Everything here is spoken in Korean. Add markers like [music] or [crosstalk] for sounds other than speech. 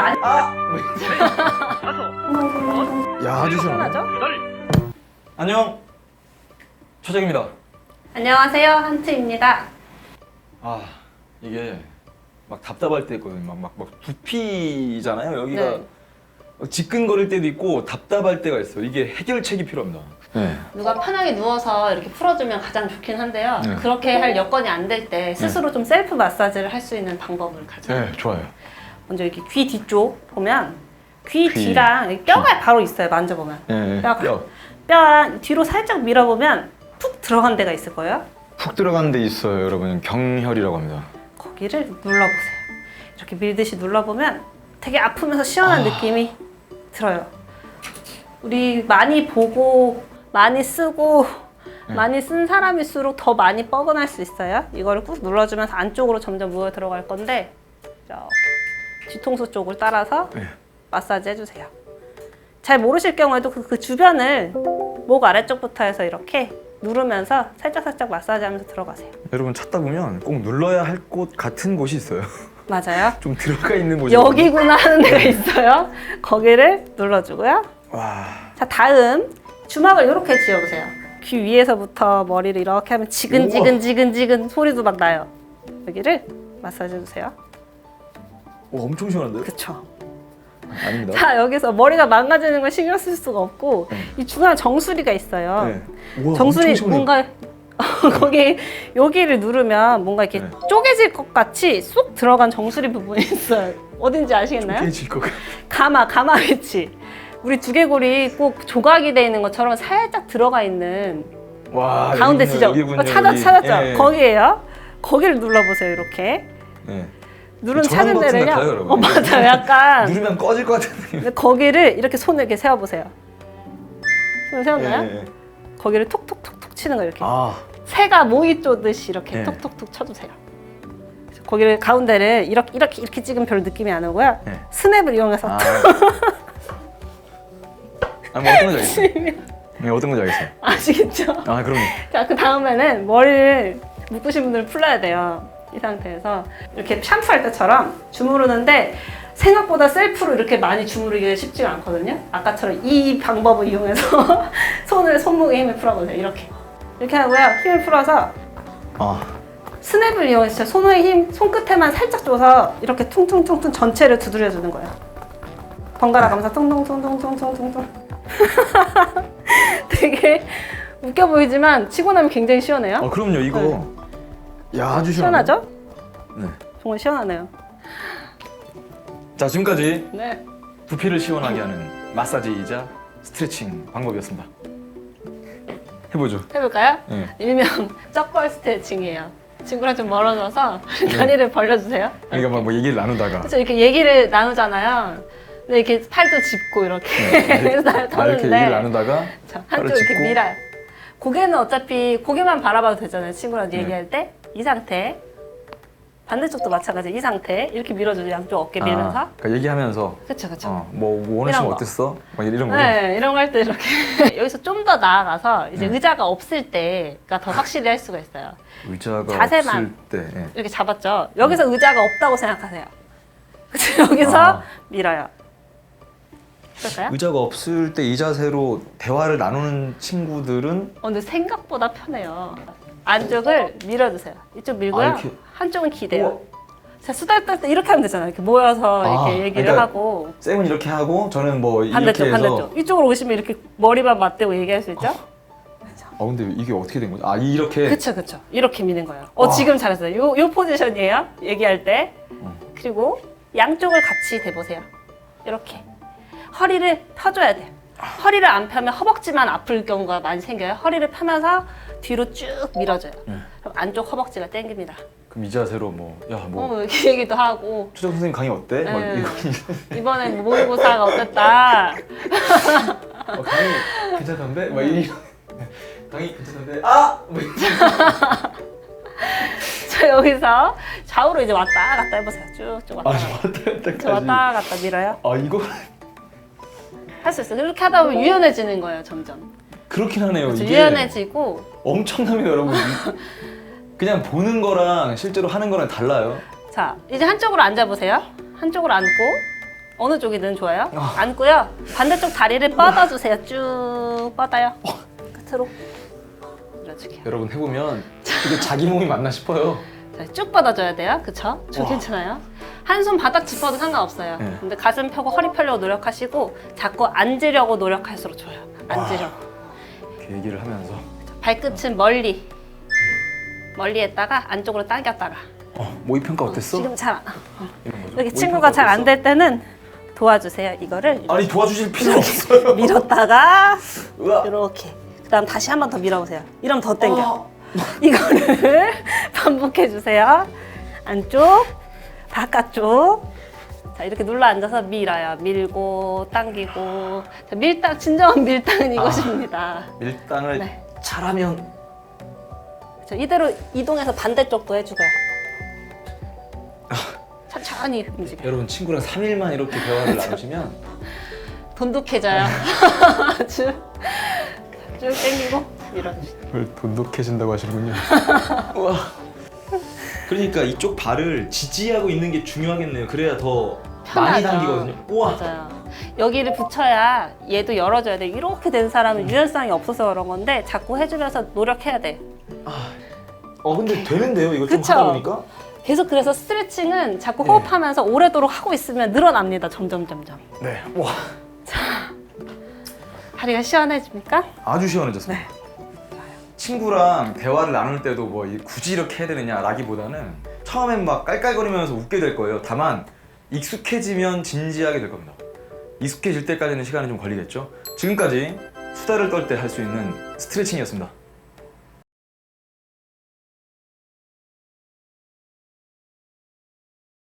많이 아! [laughs] 야 아주 시원하네. 편하죠? 안녕. 초정입니다. 안녕하세요 한트입니다. 아 이게 막 답답할 때 있거든요. 막, 막, 막 두피잖아요. 여기가 네. 막 지끈거릴 때도 있고 답답할 때가 있어요. 이게 해결책이 필요합니다. 네. 누가 편하게 누워서 이렇게 풀어주면 가장 좋긴 한데요. 네. 그렇게 할 여건이 안 될 때 스스로 좀 셀프 마사지를 할 수 있는 방법을 가져요. 네, 좋아요. 먼저 이렇게 귀 뒤쪽 보면 귀, 귀. 뒤랑 여기 뼈가 바로 있어요. 만져보면 네, 뼈가. 뼈. 뼈랑 뒤로 살짝 밀어보면 푹 들어간 데가 있을 거예요. 푹 들어가는 데 있어요, 여러분. 경혈이라고 합니다. 거기를 눌러보세요. 이렇게 밀듯이 눌러보면 되게 아프면서 시원한 아. 느낌이 들어요. 우리 많이 보고 많이 쓰고 네. 많이 쓴 사람일수록 더 많이 뻐근할 수 있어요. 이거를 꾹 눌러주면서 안쪽으로 점점 모여 들어갈 건데 이렇게 뒤통수 쪽을 따라서 네. 마사지 해주세요. 잘 모르실 경우에도 그, 그 주변을 목 아래쪽부터 해서 이렇게 누르면서 살짝살짝 마사지하면서 들어가세요. 여러분 찾다 보면 꼭 눌러야 할 곳 같은 곳이 있어요. 맞아요. [laughs] 좀 들어가 있는 곳이 여기구나 하는 데가 있어요. 거기를 눌러주고요. 와. 자, 다음 주먹을 이렇게 쥐어보세요. 귀 위에서부터 머리를 이렇게 하면 지근지근지근지근 소리도 막 나요. 여기를 마사지 해주세요. 오, 엄청 시원한데요? 그쵸. 아닙니다. 자, 여기서 머리가 망가지는 걸 신경 쓸 수가 없고 이 중간 정수리가 있어요. 네. 우와, 정수리 엄청 시원해요. 뭔가 [laughs] 거기 여기를 누르면 뭔가 이렇게 네. 쪼개질 것 같이 쏙 들어간 정수리 부분이 있어요. 어딘지 아시겠나요? 깨질 것 같아. 가마, 가마 위치. 우리 두개골이 꼭 조각이 돼 있는 것처럼 살짝 들어가 있는 와. 가운데 여기군요, 지점. 여기군요, 어, 찾아, 여기. 찾았죠? 예. 거기에요. 거기를 눌러보세요, 이렇게. 네. 누른 데를요. 같아요, 여러분. 어, 맞아요. 약간. 누르면 꺼질 것 같은 느낌. 근데 거기를 이렇게 손을 이렇게 세워보세요. 손을 세웠나요? 예, 예. 거기를 톡톡톡톡 치는 거 이렇게. 아. 새가 모이 쪼듯이 이렇게 네. 톡톡톡 쳐주세요. 그래서 거기를 가운데를 이렇게 이렇게 이렇게 찍으면 별 느낌이 안 오고요. 네. 스냅을 이용해서 아. 아, 뭐 어떤 건지 알겠어요. [laughs] 네, 어떤 건지 알겠어요. 아시겠죠? 아, 그럼요. 자, 그 다음에는 머리를 묶으신 분들은 풀러야 돼요. 이 상태에서 이렇게 샴푸할 때처럼 주무르는데 생각보다 셀프로 이렇게 많이 주무르기가 쉽지가 않거든요. 아까처럼 이 방법을 이용해서 [laughs] 손을 손목에 힘을 풀어보세요. 이렇게 이렇게 하고요. 힘을 풀어서 아. 스냅을 이용해서 손의 힘 손끝에만 살짝 줘서 이렇게 퉁퉁퉁퉁 전체를 두드려 주는 거예요. 번갈아 가면서 퉁퉁퉁퉁퉁퉁퉁. [laughs] 되게 웃겨 보이지만 치고 나면 굉장히 시원해요. 아, 그럼요. 이거. 야, 아주 시원하네. 시원하죠? 네. 정말 시원하네요. 자, 지금까지 네. 두피를 시원하게 하는 마사지이자 스트레칭 방법이었습니다. 해보죠. 해볼까요? 네. 일명 [laughs] 쩍벌 스트레칭이에요. 친구랑 좀 멀어져서 [laughs] 다리를 벌려주세요. 그러니까 막 뭐 얘기를 나누다가 그래서 이렇게 얘기를 나누잖아요. 근데 이렇게 팔도 짚고 이렇게 네. [laughs] 그래서 아, 이렇게 터는데 얘기를 나누다가 팔을 한쪽 이렇게 짚고. 밀어요. 고개는 어차피 고개만 바라봐도 되잖아요. 친구랑 네. 얘기할 때 이 상태. 반대쪽도 마찬가지 이 상태 이렇게 밀어주죠. 양쪽 어깨 밀면서. 아, 그러니까 얘기하면서 그렇죠, 그렇죠. 어, 뭐 오늘 이런 시험 거. 어땠어? 막 이런 거. 네, 이런 거 할 때 이렇게 [laughs] 여기서 좀 더 나아가서 이제 네. 의자가 없을 때가 더 확실히 할 수가 있어요. 의자가 자세만. 없을 때. 예. 이렇게 잡았죠. 여기서 의자가 없다고 생각하세요. [laughs] 그쵸? 여기서 아. 밀어요. 그럴까요? 의자가 없을 때 이 자세로 대화를 나누는 친구들은 어, 근데 생각보다 편해요. 안쪽을 밀어주세요. 이쪽 밀고요. 아, 이렇게? 한쪽은 기대요. 자, 수다 떨 때 이렇게 하면 되잖아요. 이렇게 모여서 아, 이렇게 얘기를 그러니까 하고. 쌤은 이렇게 하고 저는 뭐 이렇게 반대쪽, 해서 반대쪽. 이쪽으로 오시면 이렇게 머리만 맞대고 얘기할 수 있죠? 어 근데 이게 어떻게 된 거죠? 아 이렇게 그쵸, 그쵸. 이렇게 미는 거예요. 어, 와. 지금 잘했어요. 요, 요 포지션이에요. 얘기할 때. 어. 그리고 양쪽을 같이 대보세요. 이렇게. 허리를 펴줘야 돼요. 허리를 안 펴면 허벅지만 아플 경우가 많이 생겨요. 허리를 펴면서 뒤로 쭉 밀어줘요. 네. 그럼 안쪽 허벅지가 땡깁니다. 그럼 이 자세로 뭐 야 뭐 어, 이렇게 얘기도 하고. 추정 선생님 강의 어때? 막 네. 이거 이번에 모의고사가 어땠다. [laughs] 어, 강의 괜찮던데? 막 이. [laughs] 강의 괜찮던데? 아! 뭐 이런. [laughs] 자, 여기서 좌우로 이제 왔다 갔다 해보세요. 쭉쭉 왔다 아, 갔다. 저 왔다 갔다 밀어요. 아 이거 할 수 있어요. 그렇게 하다 보면 유연해지는 거예요, 점점. 그렇긴 하네요. 그래서 이게 유연해지고 엄청납니다, 여러분. [laughs] 그냥 보는 거랑 실제로 하는 거랑 달라요. 자, 이제 한쪽으로 앉아보세요. 한쪽으로 앉고 어느 쪽이든 좋아요. 아. 앉고요. 반대쪽 다리를 뻗어주세요. 쭉 뻗어요. 끝으로 밀어주게요. 여러분 해보면 이게 자기 몸이 맞나 싶어요. 자, 쭉 뻗어줘야 돼요. 그쵸? 저 와. 괜찮아요? 한 손 바닥 짚어도 상관없어요. 네. 근데 가슴 펴고 허리 펴려고 노력하시고 자꾸 앉으려고 노력할수록 좋아요. 앉으려고. 이렇게 얘기를 하면서 발끝은 멀리. 멀리 했다가 안쪽으로 당겼다가. 어, 모의 평가 어땠어? 지금 잘 안, 이런 거죠. 여기 모의 친구가 평가 잘 안 어땠어? 될 때는 도와주세요. 이거를 아니 도와주실 필요 없어요. 밀었다가 [laughs] 으아. 이렇게. 그다음 다시 한 번 더 밀어보세요. 이러면 더 당겨. 어. [laughs] 이거를 [laughs] 반복해 주세요. 안쪽, 바깥쪽. 자 이렇게 눌러 앉아서 밀어요. 밀고 당기고. 자, 밀당 진정한 밀당은 이것입니다. 밀당을 네. 잘하면 자, 이대로 이동해서 반대쪽도 해주고요. 천천히 움직여. 여러분 친구랑 3일만 이렇게 대화를 [laughs] 나누시면 돈독해져요. [laughs] 아주 쭉 당기고 밀어주세요. 뭘 돈독해진다고 하시군요. [laughs] 우와. 그러니까 이쪽 발을 지지하고 있는 게 중요하겠네요. 그래야 더 많이 편하죠. 당기거든요. 우와. 맞아요. 여기를 붙여야 얘도 열어줘야 돼. 이렇게 된 사람은 유연성이 없어서 그런 건데 자꾸 해주면서 노력해야 돼. 어 근데 되는데요. 이거 좀 그쵸? 하다 보니까. 계속 그래서 스트레칭은 자꾸 네. 호흡하면서 오래도록 하고 있으면 늘어납니다. 점점 점점. 네. 와. 다리가 시원해집니까? 아주 시원해졌어요. 네. 친구랑 대화를 나눌 때도 뭐 이- 굳이 이렇게 해야 되느냐라기보다는 처음엔 막 깔깔거리면서 웃게 될 거예요. 다만 익숙해지면 진지하게 될 겁니다. 익숙해질 때까지는 시간이 좀 걸리겠죠. 지금까지 수다를 떨 때 할 수 있는 스트레칭이었습니다.